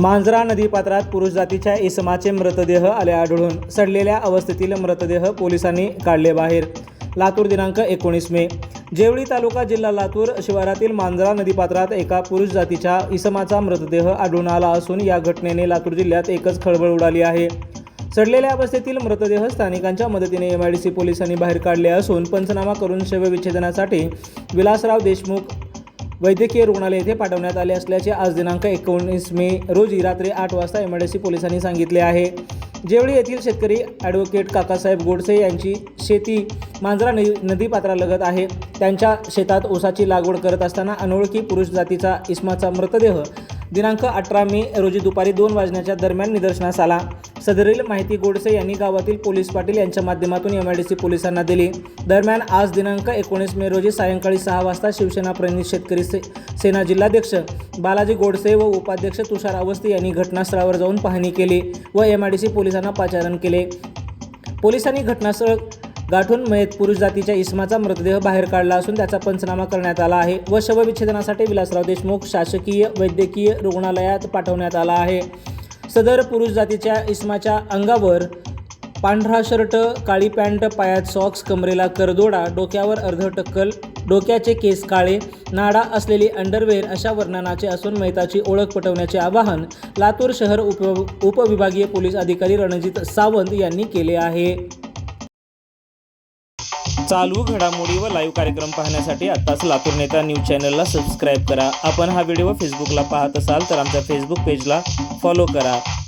मांजरा नदीपात्रात पुरुष जातीच्या इसमाचे मृतदेह आले आढळून. सडलेल्या अवस्थेतील मृतदेह पोलिसांनी काढले बाहेर. लातूर दिनांक एकोणीस मे. जेवळी तालुका जिल्हा लातूर शिवारातील मांजरा नदीपात्रात एका पुरुष जातीच्या इसमाचा मृतदेह आढळून आला असून या घटनेने लातूर जिल्ह्यात एकच खळबळ उडाली आहे. सडलेल्या अवस्थेतील मृतदेह स्थानिकांच्या मदतीने एम आय डी सी पोलिसांनी बाहेर काढले असून पंचनामा करून शवविच्छेदनासाठी विलासराव देशमुख वैद्यकीय रुग्णालय येथे पाठवण्यात आले असल्याचे आज दिनांक एकोणीस मे रोजी रात्री आठ वाजता एमआयडीसी पोलिसांनी सांगितले आहे. जेवळी येथील शेतकरी ॲडव्होकेट काकासाहेब गोडसे यांची शेती मांजरा नदी नदीपात्रालगत आहे त्यांच्या शेतात ऊसाची लागवड करत असताना अनोळखी पुरुष जातीचा इस्माचा मृतदेह दिनांक अठरा मे रोजी दुपारी दोन वाजण्याच्या दरम्यान निदर्शनास आला. सदरील माहिती गोडसे यांनी गावातील पोलीस पाटील यांच्या माध्यमातून एम आय डी सी पोलिसांना दिली. दरम्यान आज दिनांक एकोणीस मे रोजी सायंकाळी सहा वाजता शिवसेना प्रणित शेतकरी से सेना जिल्हाध्यक्ष बालाजी गोडसे व उपाध्यक्ष तुषार अवस्थी यांनी घटनास्थळावर जाऊन पाहणी केली व एम आय डी सी पोलिसांना पाचारण केले. पोलिसांनी घटनास्थळ गाठून मयत पुरुष जातीच्या इस्माचा मृतदेह बाहेर काढला असून त्याचा पंचनामा करण्यात आला आहे व शवविच्छेदनासाठी विलासराव देशमुख शासकीय वैद्यकीय रुग्णालयात पाठवण्यात आला आहे. सदर पुरुष जातीच्या इस्माच्या अंगावर पांढरा शर्ट काळी पॅन्ट पायात सॉक्स कमरेला करदोडा डोक्यावर अर्ध टक्कल डोक्याचे केस काळे नाडा असलेली अंडरवेअर अशा वर्णनाचे असून मैताची ओळख पटवण्याचे आवाहन लातूर शहर उप उपविभागीय पोलीस अधिकारी रणजित सावंत यांनी केले आहे. चालू घडामोडी व लाईव्ह कार्यक्रम पाहण्यासाठी आत्ताच लातूर नेता न्यूज चॅनलला सबस्क्राईब करा. आपण हा व्हिडिओ फेसबुकला पाहत असाल तर आमच्या फेसबुक पेजला फॉलो करा.